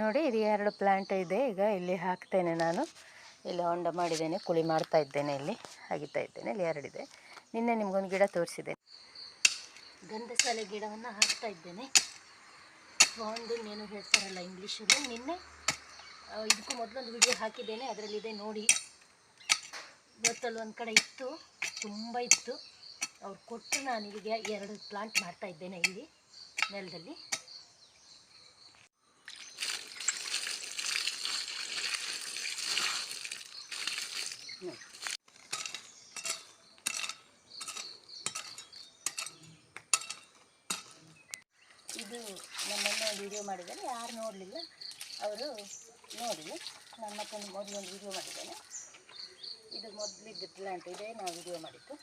ನೋಡಿ ಇದು ಎರಡು ಪ್ಲ್ಯಾಂಟ್ ಇದೆ. ಈಗ ಇಲ್ಲಿ ಹಾಕ್ತೇನೆ ನಾನು. ಇಲ್ಲಿ ಹೊಂಡ ಮಾಡಿದ್ದೇನೆ ಕುಳಿ ಮಾಡ್ತಾ ಇದ್ದೇನೆ ಇಲ್ಲಿ, ಅಗಿತಾ ಇದ್ದೇನೆ, ಇಲ್ಲಿ ಎರಡಿದೆ ನಿನ್ನೆ ನಿಮ್ಗೊಂದು ಗಿಡ ತೋರಿಸಿದೆ. ಗಂಧಸಾಲೆ ಗಿಡವನ್ನು ಹಾಕ್ತಾ ಇದ್ದೇನೆ. ಒಂದು ಏನು ಹೇಳ್ತಾರಲ್ಲ ಇಂಗ್ಲೀಷಲ್ಲಿ. ನಿನ್ನೆ ಇದಕ್ಕೂ ಮೊದಲೊಂದು ವಿಡಿಯೋ ಹಾಕಿದ್ದೇನೆ. ಅದರಲ್ಲಿದೆ ನೋಡಿ. ಇವತ್ತಲ್ಲಿ ಒಂದು ಕಡೆ ಇತ್ತು, ತುಂಬ ಇತ್ತು. ಅವ್ರು ಕೊಟ್ಟು ನಾನು ಈಗ ಎರಡು ಪ್ಲಾಂಟ್ ಮಾಡ್ತಾ ಇದ್ದೇನೆ ಇಲ್ಲಿ, ನೆಲದಲ್ಲಿ. ಇದು ನಮ್ಮನ್ನ ವಿಡಿಯೋ ಮಾಡಿದ್ದಾರೆ ಯಾರು ನೋಡಲಿಲ್ಲ, ಅವರು ನೋಡಿ ನಾನು ಮತ್ತೊಂದು ಮೊದಲೊಂದು ವಿಡಿಯೋ ಮಾಡಿದ್ದೇನೆ ಇದು ಮೊದಲಿದ್ದ ಪ್ಲಾಂಟ್ ಇದೆ, ನಾವು ವಿಡಿಯೋ ಮಾಡಿದ್ದು.